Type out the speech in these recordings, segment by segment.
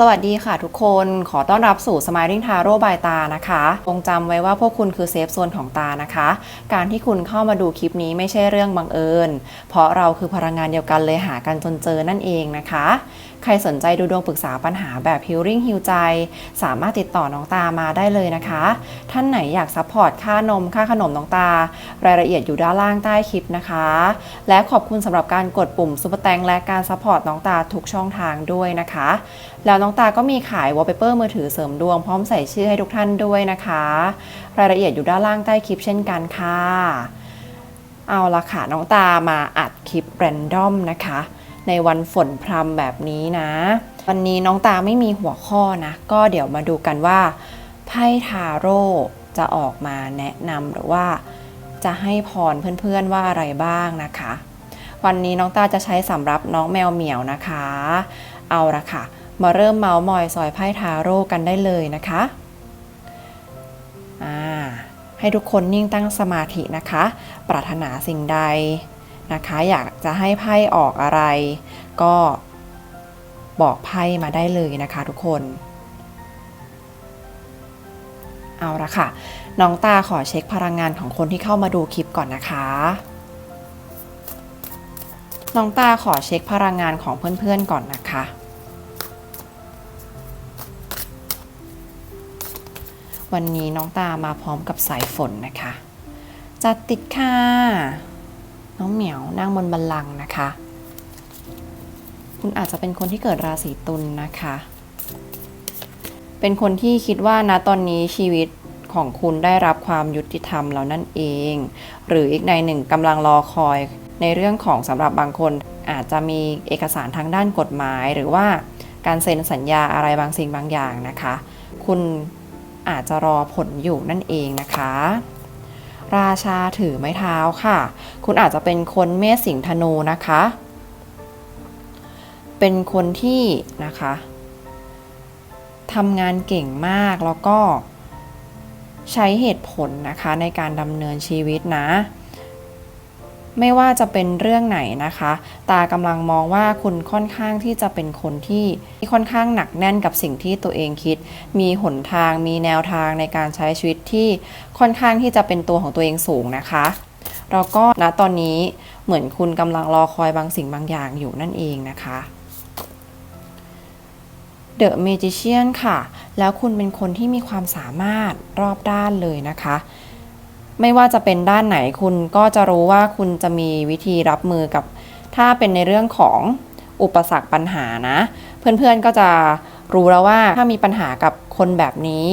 สวัสดีค่ะทุกคนขอต้อนรับสู่ Smiling Tarot by ตานะคะคงจำไว้ว่าพวกคุณคือเซฟโซนของตานะคะ การที่คุณเข้ามาดูคลิปนี้ไม่ใช่เรื่องบังเอิญ เพราะเราคือพลังงานเดียวกันเลยหากันจนเจอนั่นเองนะคะใครสนใจดูดวงปรึกษาปัญหาแบบ Healing Heal ใจ สามารถติดต่อน้องตามาได้เลยนะคะ ท่านไหนอยากซัพพอร์ตค่านมค่าขนมน้องตา รายละเอียดอยู่ด้านล่างใต้คลิปนะคะ และขอบคุณสำหรับการกดปุ่มซุปเปอร์แตงและการซัพพอร์ตน้องตาทุกช่องทางด้วยนะคะ แล้วน้องตาก็มีขายวอลเปเปอร์มือถือเสริมดวงพร้อมใส่ชื่อให้ทุกท่านด้วยนะคะ รายละเอียดอยู่ด้านล่างใต้คลิปเช่นกันค่ะ เอาละค่ะ น้องตามาอัดคลิปแรนดอมนะคะ ในวันฝนพรำแบบนี้นะ วันนี้น้องตาไม่มีหัวข้อนะ ก็เดี๋ยวมาดูกันว่า ไพ่ทาโร่จะออกมาแนะนำหรือว่าจะให้พรเพื่อนๆว่าอะไรบ้างนะคะ วันนี้น้องตาจะใช้สำหรับน้องแมวเหมียวนะคะ เอาละค่ะ มาเริ่มเมาส์มอยซอยไพ่ทาโร่กันได้เลยนะคะให้ทุกคนนิ่งตั้งสมาธินะคะ ปรารถนาสิ่งใด นะคะ อยากจะให้ไพ่ออกอะไร ก็บอกไพ่มาได้เลยนะคะทุกคน เอาละค่ะ น้องตาขอเช็คพลังงานของคนที่เข้ามาดูคลิปก่อนนะคะน้องตาขอเช็คพลังงานของเพื่อนๆก่อนนะคะ วันนี้น้องตามาพร้อมกับสายฝนนะคะ จัดติดค่ะ น้องเหมียวนั่งบนบัลลังก์นะคะ คุณอาจจะเป็นคนที่เกิดราศีตุลนะคะ เป็นคนที่คิดว่านะตอนนี้ชีวิตของคุณได้รับความยุติธรรมแล้วนั่นเอง หรืออีกในหนึ่งกำลังรอคอยในเรื่องของสำหรับบางคนอาจจะมีเอกสารทางด้านกฎหมาย หรือว่าการเซ็นสัญญาอะไรบางสิ่งบางอย่างนะคะ คุณอาจจะรอผลอยู่นั่นเองนะคะ ราชาถือไม้เท้าค่ะ คุณอาจจะเป็นคนเมษสิงธนูนะคะ เป็นคนที่นะคะทำงานเก่งมากแล้วก็ใช้เหตุผลนะคะในการดำเนินชีวิตนะ ไม่ว่าจะเป็นเรื่องไหนนะคะ ตากำลังมองว่าคุณค่อนข้างที่จะเป็นคนที่ค่อนข้างหนักแน่นกับสิ่งที่ตัวเองคิด มีหนทาง มีแนวทางในการใช้ชีวิตที่ค่อนข้างที่จะเป็นตัวของตัวเองสูงนะคะแล้วก็ณตอนนี้เหมือนคุณกำลังรอคอยบางสิ่งบางอย่างอยู่นั่นเองนะคะ The Magician ค่ะ แล้วคุณเป็นคนที่มีความสามารถรอบด้านเลยนะคะ ไม่ว่าจะเป็นด้านไหนคุณก็จะรู้ว่าคุณจะมีวิธีรับมือกับ ถ้าเป็นในเรื่องของอุปสรรคปัญหานะ เพื่อนๆก็จะรู้แล้วว่าถ้ามีปัญหากับคนแบบนี้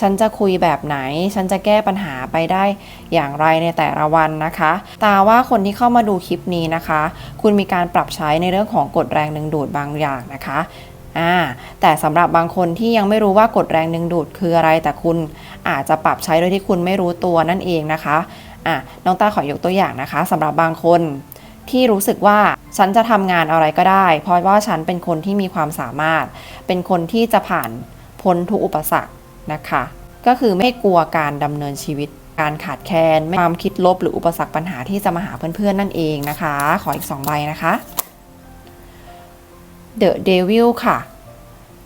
ฉันจะคุยแบบไหน ฉันจะแก้ปัญหาไปได้อย่างไรในแต่ละวันนะคะตาว่าคนที่เข้ามาดูคลิปนี้นะคะ คุณมีการปรับใช้ในเรื่องของกฎแรงดึงดูดบางอย่างนะคะ อ่าแต่สำหรับบางคนที่ยังไม่รู้ว่ากฎแรงดึงดูดคืออะไร แต่คุณอาจจะปรับใช้โดยที่คุณไม่รู้ตัวนั่นเองนะคะอะน้องตาขอยกตัวอย่างนะคะสำหรับบางคนที่รู้สึกว่าฉันจะทำงานอะไรก็ได้ เพราะว่าฉันเป็นคนที่มีความสามารถ เป็นคนที่จะผ่านพ้นทุกอุปสรรคนะคะ ก็คือไม่กลัวการดำเนินชีวิตการขาดแคลนความคิดลบหรืออุปสรรคปัญหาที่จะมาหาเพื่อนๆนั่นเองนะคะ ขออีกสองใบนะคะ The Devil ค่ะ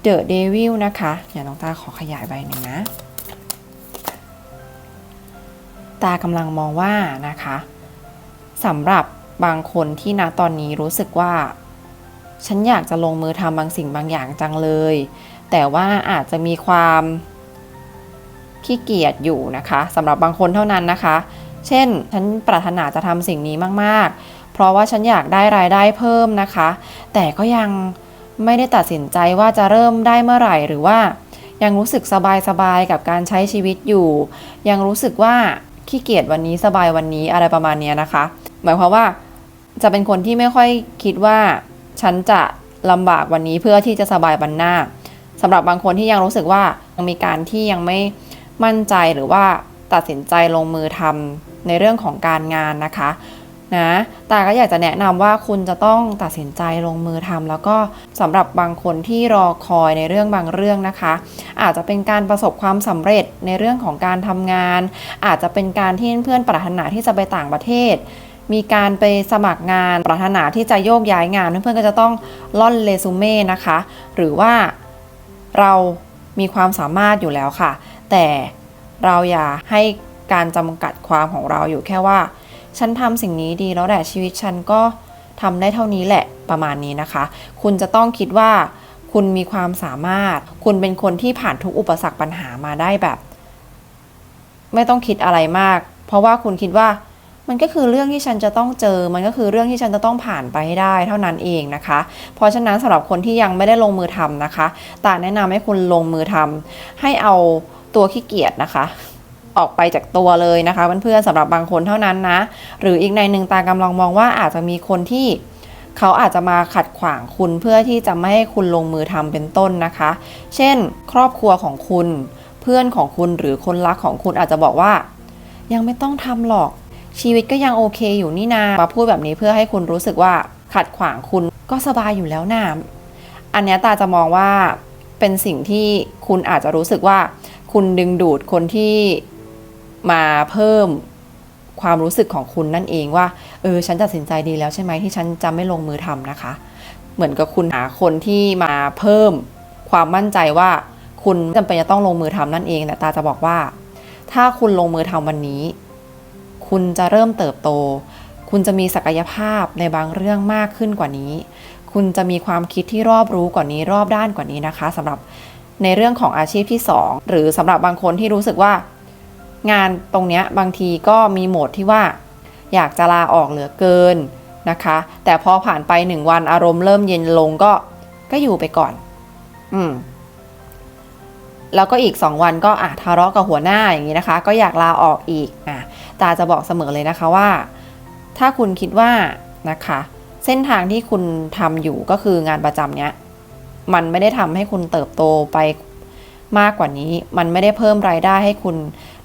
The Devil นะคะเดี๋ยวน้องตาขอขยายใบหนึ่งนะ ตากำลังมองว่านะคะสำหรับบางคนที่ณตอนนี้รู้สึกว่า ฉันอยากจะลงมือทำบางสิ่งบางอย่างจังเลย แต่ว่าอาจจะมีความขี้เกียจอยู่นะคะสำหรับบางคนเท่านั้นนะคะ เช่น ฉันปรารถนาจะทำสิ่งนี้มากๆ เพราะว่าฉันอยากได้รายได้เพิ่มนะคะ แต่ก็ยังไม่ได้ตัดสินใจว่าจะเริ่มได้เมื่อไหร่หรือว่า ยังรู้สึกสบายๆกับการใช้ชีวิตอยู่ ยังรู้สึกว่าขี้เกียจวันนี้สบายวันนี้อะไรประมาณนี้นะคะ หมายความว่าจะเป็นคนที่ไม่ค่อยคิดว่าฉันจะลำบากวันนี้เพื่อที่จะสบายวันหน้าสำหรับบางคนที่ยังรู้สึกว่ายังมีการที่ยังไม่มั่นใจหรือว่าตัดสินใจลงมือทำในเรื่องของการงานนะคะ นะแต่ก็อยากจะแนะนำว่าคุณจะต้องตัดสินใจลงมือทำแล้วก็สำหรับบางคนที่รอคอยในเรื่องบางเรื่องนะคะ อาจจะเป็นการประสบความสำเร็จในเรื่องของการทำงาน อาจจะเป็นการที่เพื่อนปรารถนาที่จะไปต่างประเทศ มีการไปสมัครงานปรารถนาที่จะโยกย้ายงาน เพื่อนๆก็จะต้องล่อนเรซูเม่นะคะ หรือว่าเรามีความสามารถอยู่แล้วค่ะ แต่เราอย่าให้การจำกัดความของเราอยู่แค่ว่า ฉันทำสิ่งนี้ดีแล้วแหละชีวิตฉันก็ทำได้เท่านี้แหละประมาณนี้นะคะ คุณจะต้องคิดว่า คุณมีความสามารถ คุณเป็นคนที่ผ่านทุกอุปสรรคปัญหามาได้แบบ ไม่ต้องคิดอะไรมาก เพราะว่าคุณคิดว่ามันก็คือเรื่องที่ฉันจะต้องเจอ มันก็คือเรื่องที่ฉันจะต้องผ่านไปให้ได้เท่านั้นเองนะคะ เพราะฉะนั้นสำหรับคนที่ยังไม่ได้ลงมือทำนะคะตาแนะนำให้คุณลงมือทำให้เอาตัวขี้เกียจนะคะ ออกไปจากตัวเลยนะคะเพื่อนๆสำหรับบางคนเท่านั้นนะ หรืออีกในหนึ่งตากำลังมองว่าอาจจะมีคนที่เขาอาจจะมาขัดขวางคุณเพื่อที่จะไม่ให้คุณลงมือทำเป็นต้นนะคะ เช่น ครอบครัวของคุณ เพื่อนของคุณหรือคนรักของคุณอาจจะบอกว่า ยังไม่ต้องทำหรอก ชีวิตก็ยังโอเคอยู่นี่นามาพูดแบบนี้เพื่อให้คุณรู้สึกว่าขัดขวางคุณก็สบายอยู่แล้วนะอันนี้ตาจะมองว่าเป็นสิ่งที่คุณอาจจะรู้สึกว่า คุณดึงดูดคนที่ มาเพิ่มความรู้สึกของคุณนั่นเองว่า เออ ฉันตัดสินใจดีแล้วใช่ไหมที่ฉันจะไม่ลงมือทำนะคะ เหมือนกับคุณหาคนที่มาเพิ่มความมั่นใจว่าคุณจำเป็นจะต้องลงมือทำนั่นเองแต่ตาจะบอกว่า ถ้าคุณลงมือทำวันนี้ คุณจะเริ่มเติบโต คุณจะมีศักยภาพในบางเรื่องมากขึ้นกว่านี้ คุณจะมีความคิดที่รอบรู้กว่านี้รอบด้านกว่านี้นะคะสำหรับในเรื่องของอาชีพที่ 2 หรือสำหรับบางคนที่รู้สึกว่า งานตรงนี้บางทีก็มีโหมดที่ว่า อยากจะลาออกเหลือเกินนะคะ แต่พอผ่านไปหนึ่งวันอารมณ์เริ่มเย็นลงก็ก็อยู่ไปก่อน อืมแล้วก็อีก 2 วันก็อะทะเลาะกับหัวหน้าอย่างนี้นะคะ ก็อยากลาออกอีกอะตาจะบอกเสมอเลยนะคะว่า ถ้าคุณคิดว่านะคะ เส้นทางที่คุณทำอยู่ก็คืองานประจำเนี้ย มันไม่ได้ทำให้คุณเติบโตไป มากกว่านี้ มันไม่ได้เพิ่มรายได้ให้คุณ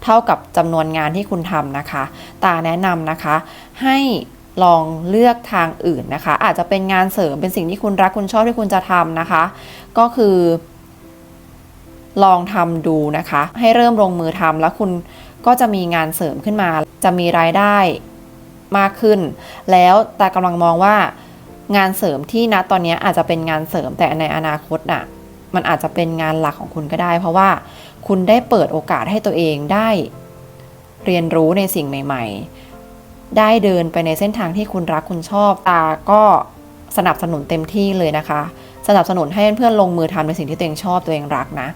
เท่ากับจำนวนงานที่คุณทำนะคะ ตาแนะนำนะคะ ให้ลองเลือกทางอื่นนะคะ อาจจะเป็นงานเสริมเป็นสิ่งที่คุณรักคุณชอบที่คุณจะทำนะคะ ก็คือ ลองทำดูนะคะ ให้เริ่มลงมือทำแล้วคุณก็จะมีงานเสริมขึ้นมา จะมีรายได้มากขึ้น แล้วแตากำลังมองว่างานเสริมที่ณตอนนี้อาจจะเป็นงานเสริมแต่ในอนาคตน่ะ มันอาจจะเป็นงานหลักของคุณก็ได้ เพราะว่าคุณได้เปิดโอกาสให้ตัวเองได้เรียนรู้ในสิ่งใหม่ ๆ ได้เดินไปในเส้นทางที่คุณรักคุณชอบตาก็สนับสนุนเต็มที่เลยนะคะ สนับสนุนให้เพื่อนๆลงมือทำในสิ่งที่ตัวเองชอบตัวเองรักนะ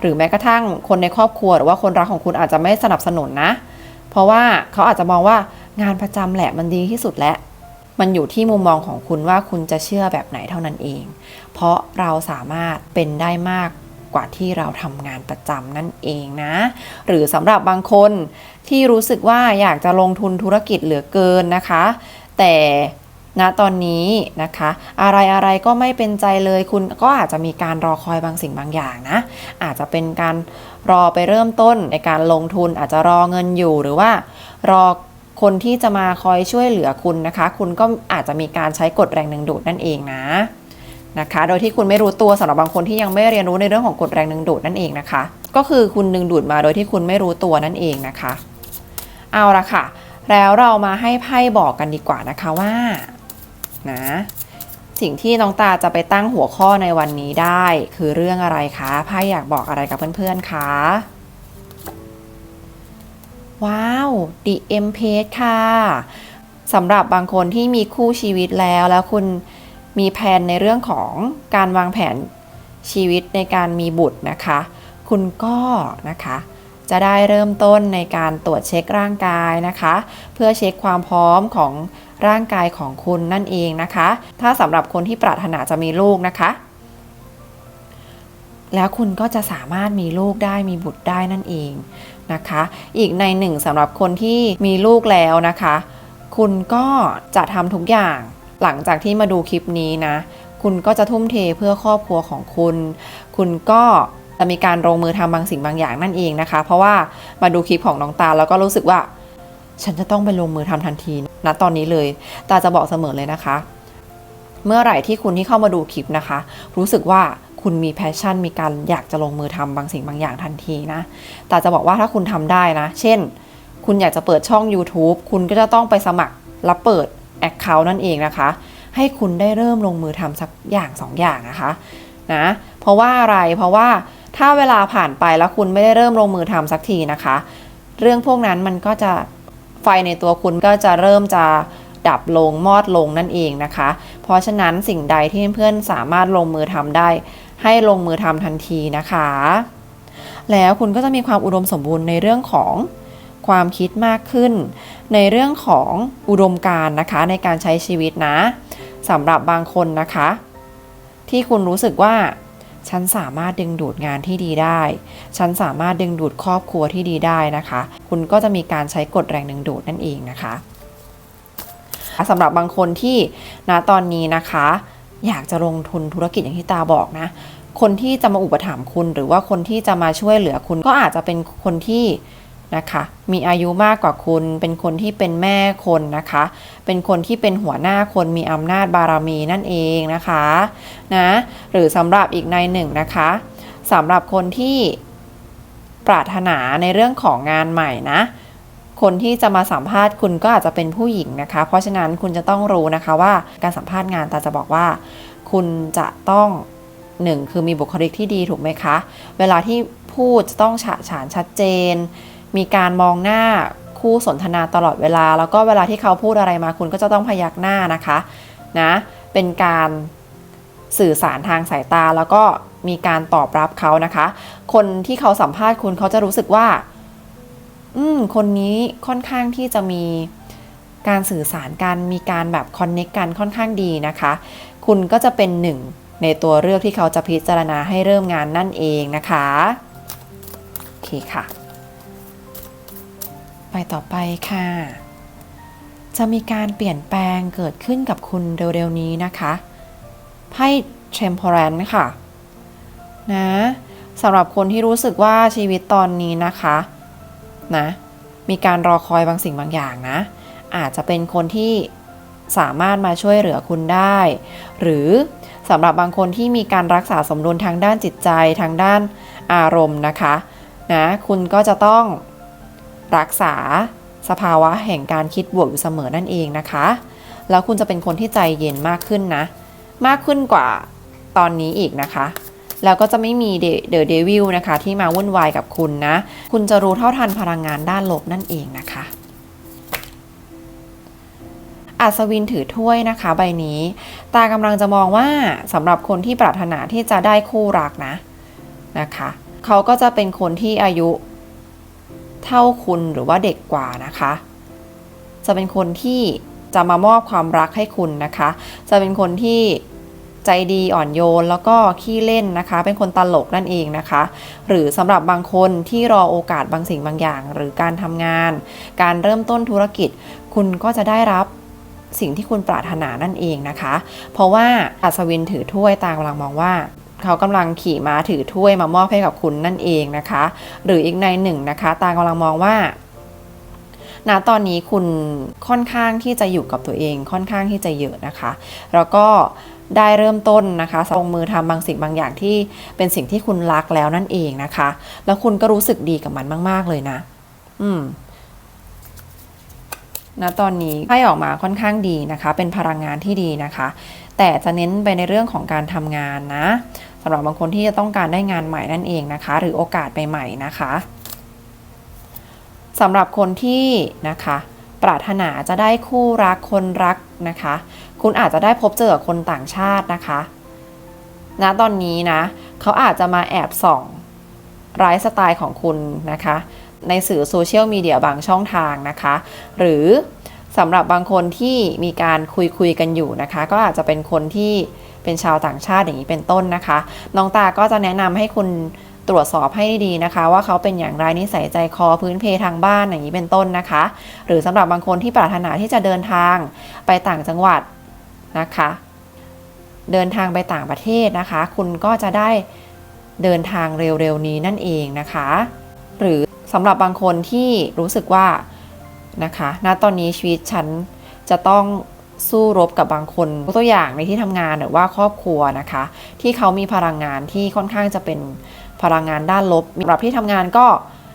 หรือแม้กระทั่งคนในครอบครัวหรือว่าคนรักของคุณอาจจะไม่สนับสนุนนะ เพราะว่าเขาอาจจะมองว่างานประจำแหละมันดีที่สุดแล้วมันอยู่ที่มุมมองของคุณว่าคุณจะเชื่อแบบไหนเท่านั้นเอง เพราะเราสามารถเป็นได้มากกว่าที่เราทำงานประจำนั่นเองนะ หรือสำหรับบางคนที่รู้สึกว่าอยากจะลงทุนธุรกิจเหลือเกินนะคะ แต่ณตอนนี้นะคะ อะไรอะไรก็ไม่เป็นใจเลยคุณก็อาจจะมีการรอคอยบางสิ่งบางอย่างนะ อาจจะเป็นการรอไปเริ่มต้นในการลงทุนอาจจะรอเงินอยู่หรือว่ารอคนที่จะมาคอยช่วยเหลือคุณนะคะ คุณก็อาจจะมีการใช้กฎแรงดึงดูดนั่นเองนะ นะคะ โดยที่คุณไม่รู้ตัวสำหรับบางคนที่ยังไม่เรียนรู้ในเรื่องของกฎแรงดึงดูดนั่นเองนะคะ ก็คือคุณดึงดูดมาโดยที่คุณไม่รู้ตัวนั่นเองนะคะ เอาละค่ะ แล้วเรามาให้ไพ่บอกกันดีกว่านะคะว่านะสิ่งที่น้องตาจะไปตั้งหัวข้อในวันนี้ได้ คือเรื่องอะไรคะไพ่อยากบอกอะไรกับเพื่อนๆคะว้าว The Empress ค่ะสำหรับบางคนที่มีคู่ชีวิตแล้วแล้วคุณ มีแผนในเรื่องของการวางแผนชีวิตในการมีบุตรนะคะ คุณก็นะคะจะได้เริ่มต้นในการตรวจเช็คร่างกายนะคะ เพื่อเช็คความพร้อมของร่างกายของคุณนั่นเองนะคะ ถ้าสำหรับคนที่ปรารถนาจะมีลูกนะคะ แล้วคุณก็จะสามารถมีลูกได้มีบุตรได้นั่นเองนะคะ อีกในหนึ่งสำหรับคนที่มีลูกแล้วนะคะ คุณก็จะทำทุกอย่าง หลังจากที่มาดูคลิปนี้นะ คุณก็จะทุ่มเทเพื่อครอบครัวของคุณ คุณก็จะมีการลงมือทำบางสิ่งบางอย่างนั่นเองนะคะ เพราะว่ามาดูคลิปของน้องตาแล้วก็รู้สึกว่า ฉันจะต้องไปลงมือทำทันทีนะตอนนี้เลย ตาจะบอกเสมอเลยนะคะ เมื่อไหร่ที่คุณที่เข้ามาดูคลิปนะคะ รู้สึกว่าคุณมีแพชชั่น มีการอยากจะลงมือทำบางสิ่งบางอย่างทันทีนะตาจะบอกว่าถ้าคุณทำได้นะ เช่น คุณอยากจะเปิดช่อง YouTube คุณก็จะต้องไปสมัครรับเปิด Account นั่นเองนะคะ ให้คุณได้เริ่มลงมือทำสักอย่างสองอย่างนะคะนะเพราะว่าอะไรเพราะว่าถ้าเวลาผ่านไปแล้วคุณไม่ได้เริ่มลงมือทำสักทีนะคะ เรื่องพวกนั้นมันก็จะไฟในตัวคุณก็จะเริ่มจะดับลงมอดลงนั่นเองนะคะ เพราะฉะนั้นสิ่งใดที่เพื่อนสามารถลงมือทำได้ ให้ลงมือทำทันทีนะคะ แล้วคุณก็จะมีความอุดมสมบูรณ์ในเรื่องของ ความคิดมากขึ้น ในเรื่องของอุดมการณ์นะคะในการใช้ชีวิตนะสำหรับบางคนนะคะ ที่คุณรู้สึกว่า ฉันสามารถดึงดูดงานที่ดีได้ ฉันสามารถดึงดูดครอบครัวที่ดีได้นะคะ คุณก็จะมีการใช้กฎแรงดึงดูดนั่นเองนะคะสำหรับบางคนที่ณตอนนี้นะคะ อยากจะลงทุนธุรกิจอย่างที่ตาบอกนะ คนที่จะมาอุปถัมภ์คุณ หรือว่าคนที่จะมาช่วยเหลือคุณก็อาจจะเป็นคนที่ นะคะ มีอายุมากกว่าคุณ เป็นคนที่เป็นแม่คนนะคะ เป็นคนที่เป็นหัวหน้าคนมีอำนาจบารมีนั่นเองนะคะนะหรือสำหรับอีกในหนึ่งนะคะสำหรับคนที่ปรารถนาในเรื่องของงานใหม่นะคนที่จะมาสัมภาษณ์คุณก็อาจจะเป็นผู้หญิงนะคะ เพราะฉะนั้นคุณจะต้องรู้นะคะว่าการสัมภาษณ์งานตาจะบอกว่า คุณจะต้องหนึ่งคือมีบุคลิกที่ดีถูกไหมคะ เวลาที่พูดจะต้องฉะฉานชัดเจน มีการมองหน้าคู่สนทนาตลอดเวลา แล้วก็เวลาที่เขาพูดอะไรมาคุณก็จะต้องพยักหน้านะคะนะเป็นการสื่อสารทางสายตาแล้วก็มีการตอบรับเขานะคะ คนที่เขาสัมภาษณ์คุณเขาจะรู้สึกว่า อืม คนนี้ค่อนข้างที่จะมีการสื่อสารกันมีการแบบคอนเน็กกันค่อนข้างดีนะคะ คุณก็จะเป็นหนึ่งในตัวเลือกที่เขาจะพิจารณาให้เริ่มงานนั่นเองนะคะ โอเคค่ะ ไปต่อไปค่ะ จะมีการเปลี่ยนแปลงเกิดขึ้นกับคุณเร็วๆนี้นะคะไพ่ temperance ค่ะ นะสำหรับคนที่รู้สึกว่าชีวิตตอนนี้นะคะนะมีการรอคอยบางสิ่งบางอย่างนะ อาจจะเป็นคนที่สามารถมาช่วยเหลือคุณได้ หรือสำหรับบางคนที่มีการรักษาสมดุลทางด้านจิตใจทางด้านอารมณ์นะคะนะคุณก็จะต้อง รักษาสภาวะแห่งการคิดบวกอยู่เสมอนั่นเองนะคะ แล้วคุณจะเป็นคนที่ใจเย็นมากขึ้นนะ มากขึ้นกว่าตอนนี้อีกนะคะ แล้วก็จะไม่มีเดอะเดวิลนะคะ ที่มาวุ่นวายกับคุณนะ คุณจะรู้เท่าทันพลังงานด้านลบนั่นเองนะคะอัศวินถือถ้วยนะคะใบนี้ ตากำลังจะมองว่าสำหรับคนที่ปรารถนาที่จะได้คู่รักนะนะคะ เขาก็จะเป็นคนที่อายุ เท่าคุณหรือว่าเด็กกว่านะคะ จะเป็นคนที่จะมามอบความรักให้คุณนะคะ จะเป็นคนที่ใจดีอ่อนโยนแล้วก็ขี้เล่นนะคะ เป็นคนตลกนั่นเองนะคะ หรือสำหรับบางคนที่รอโอกาสบางสิ่งบางอย่าง หรือการทำงาน การเริ่มต้นธุรกิจ คุณก็จะได้รับสิ่งที่คุณปรารถนานั่นเองนะคะ เพราะว่าอัศวินถือถ้วยตากำลังมองว่า เขากำลังขี่ม้าถือถ้วยมามอบให้กับคุณนั่นเองนะคะ หรืออีกในหนึ่งนะคะ ตากำลังมองว่าณตอนนี้คุณค่อนข้างที่จะอยู่กับตัวเองค่อนข้างที่จะเยอะนะคะ แล้วก็ได้เริ่มต้นนะคะลงมือทำบางสิ่งบางอย่างที่เป็นสิ่งที่คุณรักแล้วนั่นเองนะคะ แล้วคุณก็รู้สึกดีกับมันมาก ๆ เลยนะ อืมณตอนนี้ไพ่ออกมาค่อนข้างดีนะคะ เป็นพลังงานที่ดีนะคะ แต่จะเน้นไปในเรื่องของการทำงานนะ สำหรับบางคนที่จะต้องการได้งานใหม่นั่นเองนะคะ หรือโอกาสใหม่ๆนะคะสำหรับคนที่นะคะปรารถนาจะได้คู่รักคนรักนะคะ คุณอาจจะได้พบเจอคนต่างชาตินะคะณตอนนี้นะเขาอาจจะมาแอบส่องไลฟ์สไตล์ของคุณนะคะ ในสื่อโซเชียลมีเดียบางช่องทางนะคะ หรือ สำหรับบางคนที่มีการคุยคุยกันอยู่นะคะ ก็อาจจะเป็นคนที่เป็นชาวต่างชาติอย่างนี้เป็นต้นนะคะ น้องตาก็จะแนะนำให้คุณตรวจสอบให้ดีนะคะ ว่าเขาเป็นอย่างไรนิสัยใจคอพื้นเพทางบ้านอย่างนี้เป็นต้นนะคะ หรือสำหรับบางคนที่ปรารถนาที่จะเดินทางไปต่างจังหวัดนะคะ เดินทางไปต่างประเทศนะคะ คุณก็จะได้เดินทางเร็วๆนี้นั่นเองนะคะ หรือสำหรับบางคนที่รู้สึกว่า นะคะ ณ ตอนนี้ชีวิตฉันจะต้องสู้รบกับบางคนตัวอย่างในที่ทำงานหรือว่าครอบครัวนะคะ ที่เขามีพลังงานที่ค่อนข้างจะเป็นพลังงานด้านลบสำหรับที่ทำงานก็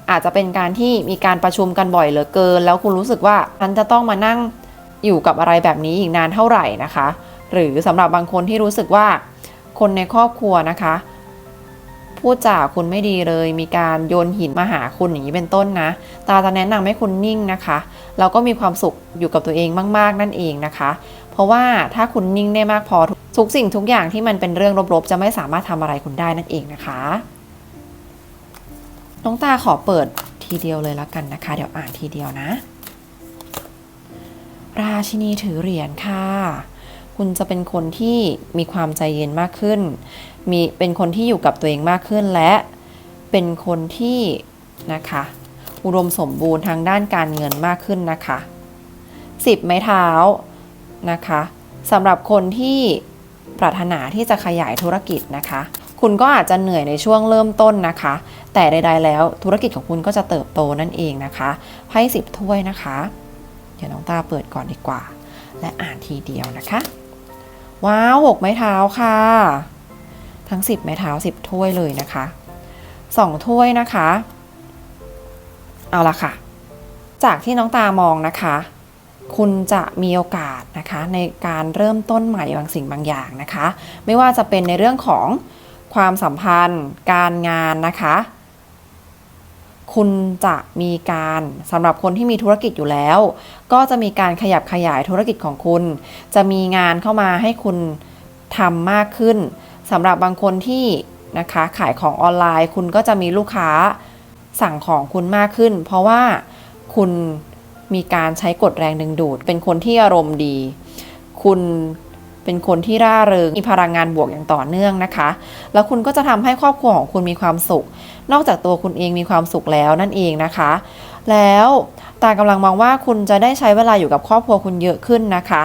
อาจจะเป็นการที่มีการประชุมกันบ่อยเหลือเกิน แล้วคุณรู้สึกว่าฉันจะต้องมานั่งอยู่กับอะไรแบบนี้อีกนานเท่าไหร่นะคะ หรือสำหรับบางคนที่รู้สึกว่าคนในครอบครัวนะคะ พูดจาคุณไม่ดีเลย มีการโยนหินมาหาคุณอย่างนี้เป็นต้นนะ ตาจะแนะนำให้คุณนิ่งนะคะ แล้วก็มีความสุขอยู่กับตัวเองมาก ๆ นั่นเองนะคะ เพราะว่าถ้าคุณนิ่งได้มากพอทุกสิ่งทุกอย่างที่มันเป็นเรื่องลบๆ จะไม่สามารถทำอะไรคุณได้นั่นเองนะคะน้องตาขอเปิดทีเดียวเลยแล้วกันนะคะ เดี๋ยวอ่านทีเดียวนะ ราชินีถือเหรียญค่ะ คุณจะเป็นคนที่มีความใจเย็นมากขึ้น มีเป็นคนที่อยู่กับตัวเองมากขึ้นและเป็นคนที่นะคะ อุดมสมบูรณ์ทางด้านการเงินมากขึ้นนะคะสิบไม้เท้านะคะสำหรับคนที่ปรารถนาที่จะขยายธุรกิจนะคะ คุณก็อาจจะเหนื่อยในช่วงเริ่มต้นนะคะ แต่ใด ๆ แล้วธุรกิจของคุณก็จะเติบโตนั่นเองนะคะไพ่สิบถ้วยนะคะ เดี๋ยวน้องตาเปิดก่อนดีกว่า และอ่านทีเดียวนะคะ ว้าวหกไม้เท้าค่ะ ทั้ง 10 ไม้เท้า 10 ถ้วยเลยนะคะ 2 ถ้วยนะคะ เอาละค่ะ จากที่น้องตามองนะคะ คุณจะมีโอกาสนะคะ ในการเริ่มต้นใหม่บางสิ่งบางอย่างนะคะ ไม่ว่าจะเป็นในเรื่องของความสัมพันธ์ การงานนะคะ คุณจะมีการสำหรับคนที่มีธุรกิจอยู่แล้ว ก็จะมีการขยับขยายธุรกิจของคุณ จะมีงานเข้ามาให้คุณทำมากขึ้น สำหรับบางคนที่นะคะขายของออนไลน์ คุณก็จะมีลูกค้าสั่งของคุณมากขึ้น เพราะว่าคุณมีการใช้กฎแรงดึงดูด เป็นคนที่อารมณ์ดี คุณเป็นคนที่ร่าเริงมีพลังงานบวกอย่างต่อเนื่องนะคะ แล้วคุณก็จะทำให้ครอบครัวของคุณมีความสุข นอกจากตัวคุณเองมีความสุขแล้วนั่นเองนะคะ แล้วตากำลังมองว่าคุณจะได้ใช้เวลาอยู่กับครอบครัวคุณเยอะขึ้นนะคะ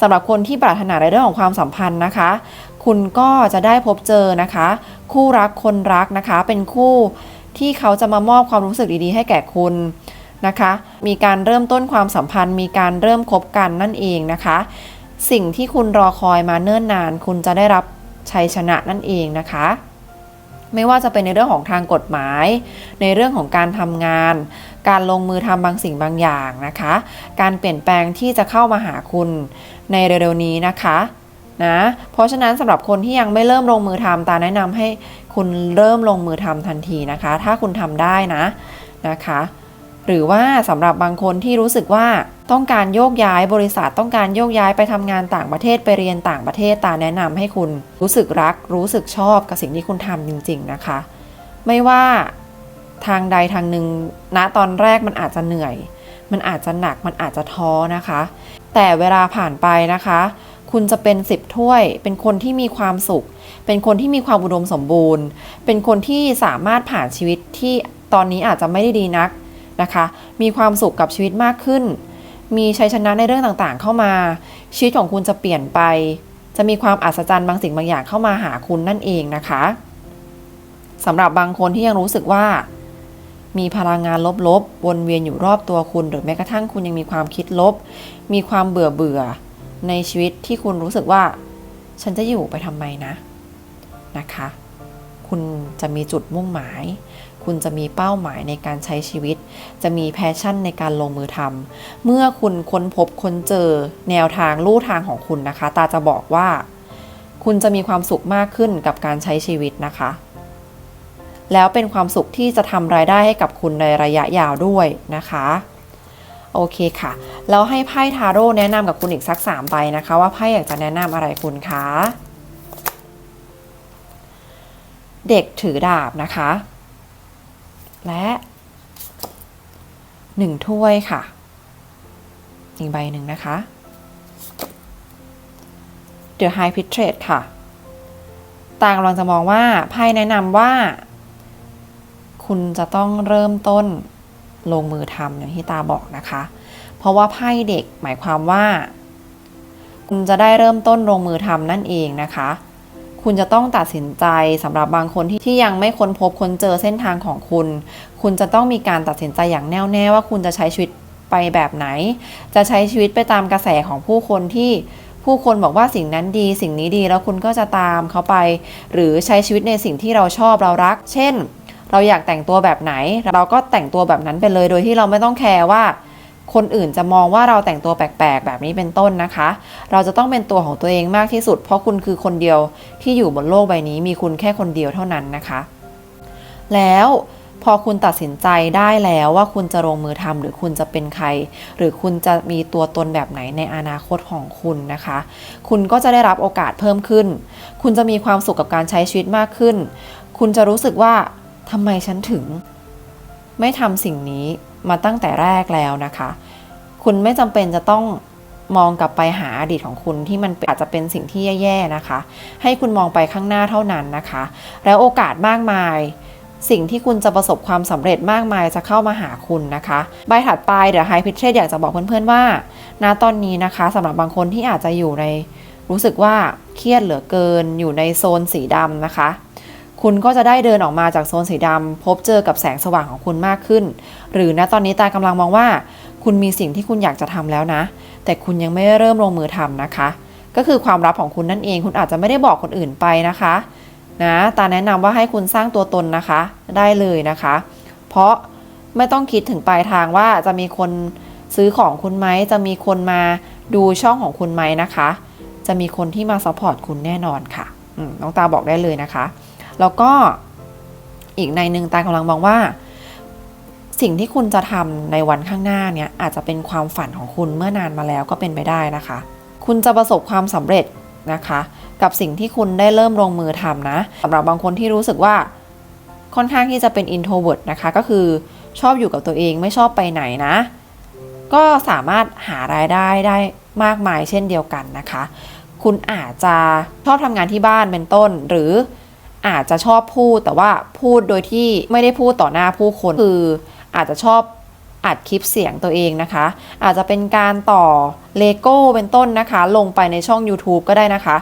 สำหรับคนที่ปรารถนาในเรื่องของความสัมพันธ์นะคะ คุณก็จะได้พบเจอนะคะ คู่รักคนรักนะคะ เป็นคู่ที่เขาจะมามอบความรู้สึกดีๆ ให้แก่คุณนะคะ มีการเริ่มต้นความสัมพันธ์ มีการเริ่มคบกันนั่นเองนะคะ สิ่งที่คุณรอคอยมาเนิ่นนาน คุณจะได้รับชัยชนะนั่นเองนะคะ ไม่ว่าจะเป็นในเรื่องของทางกฎหมาย ในเรื่องของการทำงาน การลงมือทำบางสิ่งบางอย่างนะคะ การเปลี่ยนแปลงที่จะเข้ามาหาคุณในเร็วๆนี้นะคะ นะเพราะฉะนั้นสำหรับคนที่ยังไม่เริ่มลงมือทำตาแนะนำให้คุณเริ่มลงมือทำทันทีนะคะ ถ้าคุณทำได้นะนะคะ หรือว่าสำหรับบางคนที่รู้สึกว่าต้องการโยกย้ายบริษัทต้องการโยกย้ายไปทำงานต่างประเทศไปเรียนต่างประเทศตาแนะนำให้คุณรู้สึกรัก รู้สึกชอบกับสิ่งที่คุณทำจริง ๆนะคะ ไม่ว่าทางใดทางหนึ่งณตอนแรกมันอาจจะเหนื่อย มันอาจจะหนักมันอาจจะท้อนะคะ แต่เวลาผ่านไปนะคะ คุณจะเป็นสิบถ้วย เป็นคนที่มีความสุข เป็นคนที่มีความอุดมสมบูรณ์ เป็นคนที่สามารถผ่านชีวิตที่ตอนนี้อาจจะไม่ได้ดีนักนะคะ มีความสุขกับชีวิตมากขึ้น มีชัยชนะในเรื่องต่างๆ เข้ามา ชีวิตของคุณจะเปลี่ยนไป จะมีความอัศจรรย์บางสิ่งบางอย่างเข้ามาหาคุณนั่นเองนะคะสำหรับบางคนที่ยังรู้สึกว่า มีพลังงานลบๆวนเวียนอยู่รอบตัวคุณ หรือแม้กระทั่งคุณยังมีความคิดลบ มีความเบื่อเบื่อ ในชีวิตที่คุณรู้สึกว่า ฉันจะอยู่ไปทำไมนะนะคะ คุณจะมีจุดมุ่งหมาย คุณจะมีเป้าหมายในการใช้ชีวิต จะมีแพชชั่นในการลงมือทำเมื่อคุณค้นพบค้นเจอแนวทางลู่ทางของคุณนะคะ ตาจะบอกว่า คุณจะมีความสุขมากขึ้นกับการใช้ชีวิตนะคะ แล้วเป็นความสุขที่จะทำรายได้ให้กับคุณในระยะยาวด้วยนะคะ โอเคค่ะ แล้วให้ไพ่ทาโร่แนะนำกับคุณอีกสักสามใบนะคะ ว่าไพ่อยากจะแนะนำอะไรคุณคะเด็กถือดาบนะคะ และหนึ่งถ้วยค่ะ อีกใบหนึ่งนะคะ The High p i t r a t e ค่ะต่างกำลังจะมองว่าไพ่แนะนำว่า คุณจะต้องเริ่มต้น ลงมือทำอย่างที่ตาบอกนะคะ เพราะว่าไพ่เด็กหมายความว่า คุณจะได้เริ่มต้นลงมือทำนั่นเองนะคะ คุณจะต้องตัดสินใจสำหรับบางคนที่ที่ยังไม่ค้นพบค้นเจอเส้นทางของคุณ คุณจะต้องมีการตัดสินใจอย่างแน่วแน่ว่าคุณจะใช้ชีวิตไปแบบไหน จะใช้ชีวิตไปตามกระแสของผู้คนที่ผู้คนบอกว่าสิ่งนั้นดี สิ่งนี้ดีแล้วคุณก็จะตามเขาไป หรือใช้ชีวิตในสิ่งที่เราชอบเรารัก เช่น เราอยากแต่งตัวแบบไหน เราก็แต่งตัวแบบนั้นไปเลยโดยที่เราไม่ต้องแคร์ว่า คนอื่นจะมองว่าเราแต่งตัวแปลกๆ แบบนี้เป็นต้นนะคะ เราจะต้องเป็นตัวของตัวเองมากที่สุด เพราะคุณคือคนเดียวที่อยู่บนโลกใบนี้มีคุณแค่คนเดียวเท่านั้นนะคะ แล้วพอคุณตัดสินใจได้แล้วว่าคุณจะลงมือทำหรือคุณจะเป็นใคร หรือคุณจะมีตัวตนแบบไหนในอนาคตของคุณนะคะ คุณก็จะได้รับโอกาสเพิ่มขึ้น คุณจะมีความสุขกับการใช้ชีวิตมากขึ้น คุณจะรู้สึกว่า ทำไมฉันถึง ไม่ทำสิ่งนี้มาตั้งแต่แรกแล้วนะคะ คุณไม่จำเป็นจะต้องมองกลับไปหาอดีตของคุณที่มันอาจจะเป็นสิ่งที่แย่ๆนะคะ ให้คุณมองไปข้างหน้าเท่านั้นนะคะ แล้วโอกาสมากมาย สิ่งที่คุณจะประสบความสำเร็จมากมายจะเข้ามาหาคุณนะคะใบถัดไปเดี๋ยวไฮพิเทรอยากจะบอกเพื่อนๆว่าณตอนนี้นะคะสำหรับบางคนที่อาจจะอยู่ใน รู้สึกว่าเครียดเหลือเกินอยู่ในโซนสีดำนะคะ คุณก็จะได้เดินออกมาจากโซนสีดำพบเจอกับแสงสว่างของคุณมากขึ้น หรือณตอนนี้ตากำลังมองว่า คุณมีสิ่งที่คุณอยากจะทำแล้วนะ แต่คุณยังไม่เริ่มลงมือทำนะคะ ก็คือความลับของคุณนั่นเอง คุณอาจจะไม่ได้บอกคนอื่นไปนะคะนะตาแนะนำว่าให้คุณสร้างตัวตนนะคะ ได้เลยนะคะ เพราะไม่ต้องคิดถึงปลายทางว่าจะมีคนซื้อของคุณไหม จะมีคนมาดูช่องของคุณไหมนะคะ จะมีคนที่มาซัพพอร์ตคุณแน่นอนค่ะน้องตาบอกได้เลยนะคะ แล้วก็อีกในหนึ่งตากำลังมองว่า สิ่งที่คุณจะทำในวันข้างหน้าเนี่ยอาจจะเป็นความฝันของคุณเมื่อนานมาแล้วก็เป็นไปได้นะคะ คุณจะประสบความสำเร็จนะคะ กับสิ่งที่คุณได้เริ่มลงมือทำนะสำหรับบางคนที่รู้สึกว่าค่อนข้างที่จะเป็น introvert นะคะ ก็คือชอบอยู่กับตัวเองไม่ชอบไปไหนนะ ก็สามารถหารายได้ได้มากมายเช่นเดียวกันนะคะ คุณอาจจะชอบทำงานที่บ้านเป็นต้น หรือ อาจจะชอบพูดแต่ว่าพูดโดยที่ไม่ได้พูดต่อหน้าผู้คนคืออาจจะชอบอัดคลิปเสียงตัวเองนะคะ อาจจะเป็นการต่อเลโก้เป็นต้นนะคะ ลงไปในช่อง YouTube ก็ได้นะคะ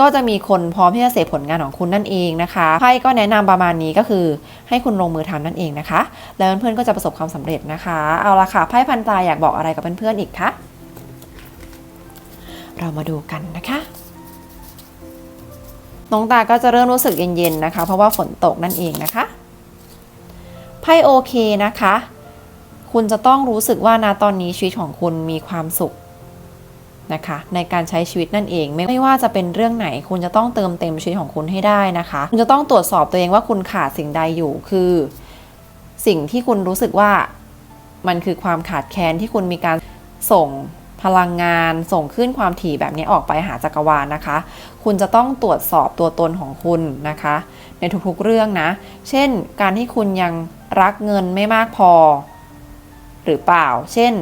ก็จะมีคนพร้อมที่จะเสพผลงานของคุณนั่นเองนะคะไพ่ก็แนะนำประมาณนี้ก็คือ ให้คุณลงมือทำนั่นเองนะคะ แล้วเพื่อนๆก็จะประสบความสำเร็จนะคะ เอาละค่ะไพ่พันตาอยากบอกอะไรกับเพื่อนๆอีกคะเรามาดูกันนะคะ น้องตาก็จะเริ่มรู้สึกเย็นๆนะคะ เพราะว่าฝนตกนั่นเองนะคะไพ่โอเคนะคะ คุณจะต้องรู้สึกว่านาตอนนี้ชีวิตของคุณมีความสุขนะคะในการใช้ชีวิตนั่นเองไม่ไม่ว่าจะเป็นเรื่องไหน คุณจะต้องเติมเต็มชีวิตของคุณให้ได้นะคะ คุณจะต้องตรวจสอบตัวเองว่าคุณขาดสิ่งใดอยู่คือ สิ่งที่คุณรู้สึกว่ามันคือความขาดแคลนที่คุณมีการส่ง พลังงานส่งขึ้นความถี่แบบนี้ออกไปหาจักรวาลนะคะ คุณจะต้องตรวจสอบตัวตนของคุณนะคะ ในทุกๆเรื่องนะ เช่น การที่คุณยังรักเงินไม่มากพอ หรือเปล่า เช่น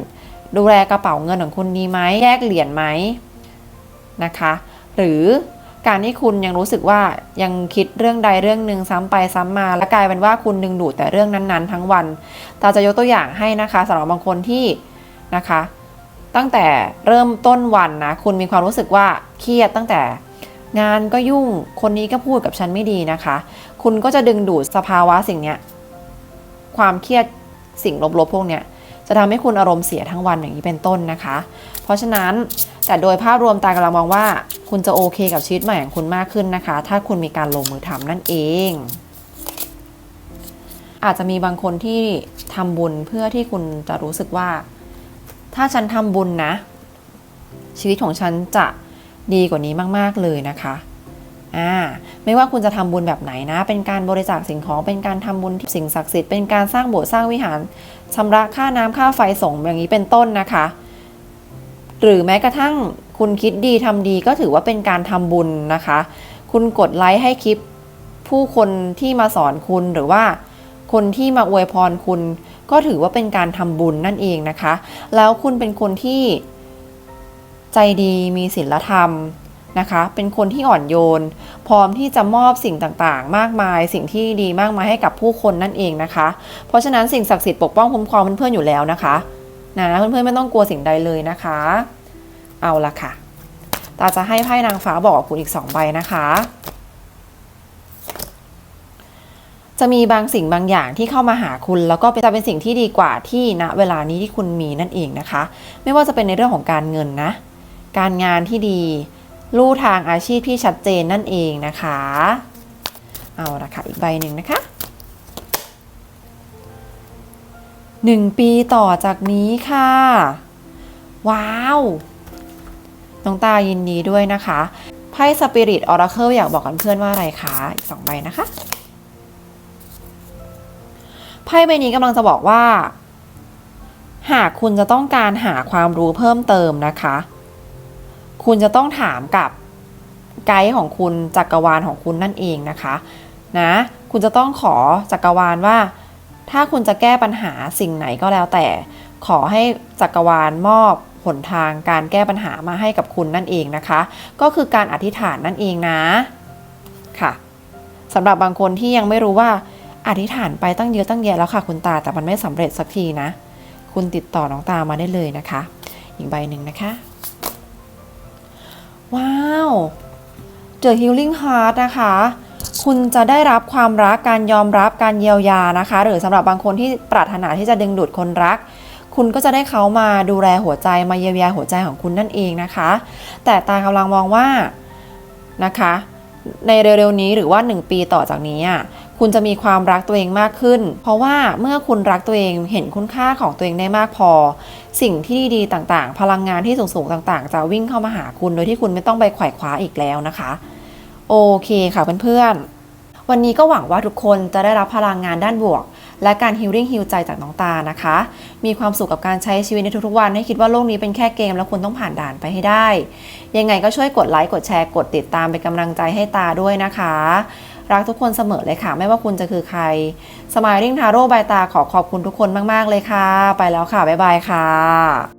ดูแลกระเป๋าเงินของคุณดีไหมแยกเหรียญไหมนะคะ หรือการที่คุณยังรู้สึกว่ายังคิดเรื่องใดเรื่องหนึ่งซ้ำไปซ้ำมา และกลายเป็นว่าคุณดึงดูดแต่เรื่องนั้นๆ ทั้งวันตาจะยกตัวอย่างให้นะคะสำหรับบางคนที่นะคะ ตั้งแต่เริ่มต้นวันนะ คุณมีความรู้สึกว่าเครียดตั้งแต่งานก็ยุ่งคนนี้ก็พูดกับฉันไม่ดีนะคะ คุณก็จะดึงดูดสภาวะสิ่งเนี้ยความเครียดสิ่งลบๆพวกเนี้ยจะทำให้คุณอารมณ์เสียทั้งวันอย่างนี้เป็นต้นนะคะ เพราะฉะนั้นแต่โดยภาพรวมตากำลังมองว่า คุณจะโอเคกับชีวิตใหม่ของคุณมากขึ้นนะคะ ถ้าคุณมีการลงมือทำนั่นเอง อาจจะมีบางคนที่ทำบุญเพื่อที่คุณจะรู้สึกว่า ถ้าฉันทำบุญนะ ชีวิตของฉันจะดีกว่านี้มากๆเลยนะคะอ่าไม่ว่าคุณจะทำบุญแบบไหนนะ เป็นการบริจาคสิ่งของเป็นการทำบุญที่สิ่งศักดิ์สิทธิ์เป็นการสร้างโบสถ์สร้างวิหารชำระค่าน้ำค่าไฟส่งอย่างนี้เป็นต้นนะคะ หรือแม้กระทั่งคุณคิดดีทำดีก็ถือว่าเป็นการทำบุญนะคะ คุณกดไลค์ให้คลิปผู้คนที่มาสอนคุณหรือว่าคนที่มาอวยพรคุณ ก็ถือว่าเป็นการทำบุญนั่นเองนะคะ แล้วคุณเป็นคนที่ใจดีมีศีลธรรมนะคะ เป็นคนที่อ่อนโยน พร้อมที่จะมอบสิ่งต่างๆ มากมาย สิ่งที่ดีมากมายให้กับผู้คนนั่นเองนะคะ เพราะฉะนั้นสิ่งศักดิ์สิทธิ์ปกป้องคุ้มครองเพื่อนๆอยู่แล้วนะคะนะเพื่อนๆไม่ต้องกลัวสิ่งใดเลยนะคะ เอาละค่ะตาจะให้ไพ่นางฟ้าบอกกับคุณอีก 2 ใบนะคะ จะมีบางสิ่งบางอย่างที่เข้ามาหาคุณ แล้วก็จะเป็นสิ่งที่ดีกว่าที่ณเวลานี้ที่คุณมีนั่นเองนะคะ ไม่ว่าจะเป็นในเรื่องของการเงินนะ การงานที่ดีลู่ทางอาชีพที่ชัดเจนนั่นเองนะคะ เอาละค่ะอีกใบหนึ่งนะคะหนึ่งปีต่อจากนี้ค่ะ ว้าวน้องตายินดีด้วยนะคะไพ่สปิริตออราเคิลอยากบอกกับเพื่อนว่าอะไรคะอีกสองใบนะคะ ไพ่ใบนี้กำลังจะบอกว่า หากคุณจะต้องการหาความรู้เพิ่มเติมนะคะ คุณจะต้องถามกับไกด์ของคุณจักรวาลของคุณนั่นเองนะคะนะคุณจะต้องขอจักรวาลว่า ถ้าคุณจะแก้ปัญหาสิ่งไหนก็แล้วแต่ ขอให้จักรวาลมอบหนทางการแก้ปัญหามาให้กับคุณนั่นเองนะคะ ก็คือการอธิษฐานนั่นเองนะค่ะสำหรับบางคนที่ยังไม่รู้ว่า อธิษฐานไปตั้งเยอะตั้งแยะแล้วค่ะคุณตาแต่มันไม่สำเร็จสักทีนะ คุณติดต่อน้องตามาได้เลยนะคะ อีกใบหนึ่งนะคะ ว้าว The Healing Heart นะคะ คุณจะได้รับความรักการยอมรับการเยียวยานะคะ หรือสำหรับบางคนที่ปรารถนาที่จะดึงดูดคนรักคุณก็จะได้เขามาดูแลหัวใจมาเยียวยาหัวใจของคุณนั่นเองนะคะ แต่ตากำลังมองว่านะคะ ในเร็วๆนี้หรือว่า 1 ปีต่อจากนี้อะ คุณจะมีความรักตัวเองมากขึ้น เพราะว่าเมื่อคุณรักตัวเองเห็นคุณค่าของตัวเองได้มากพอ สิ่งที่ดีๆต่างๆ พลังงานที่สูงๆต่างๆ จะวิ่งเข้ามาหาคุณโดยที่คุณไม่ต้องไปไขว่คว้าอีกแล้วนะคะ โอเคค่ะเพื่อนๆ วันนี้ก็หวังว่าทุกคนจะได้รับพลังงานด้านบวก และการฮิลลิ่งฮิลใจจากน้องตานะคะ มีความสุขกับการใช้ชีวิตในทุกๆวันให้คิดว่าโลกนี้เป็นแค่เกมแล้วคุณต้องผ่านด่านไปให้ได้ ยังไงก็ช่วยกดไลค์กดแชร์กดติดตามเป็นกำลังใจให้ตาด้วยนะคะ รักทุกคนเสมอเลยค่ะ ไม่ว่าคุณจะคือใคร สมายริ่งทาโร่บายตาขอขอบคุณทุกคนมาก ๆ เลยค่ะ ไปแล้วค่ะ บ๊ายบายค่ะ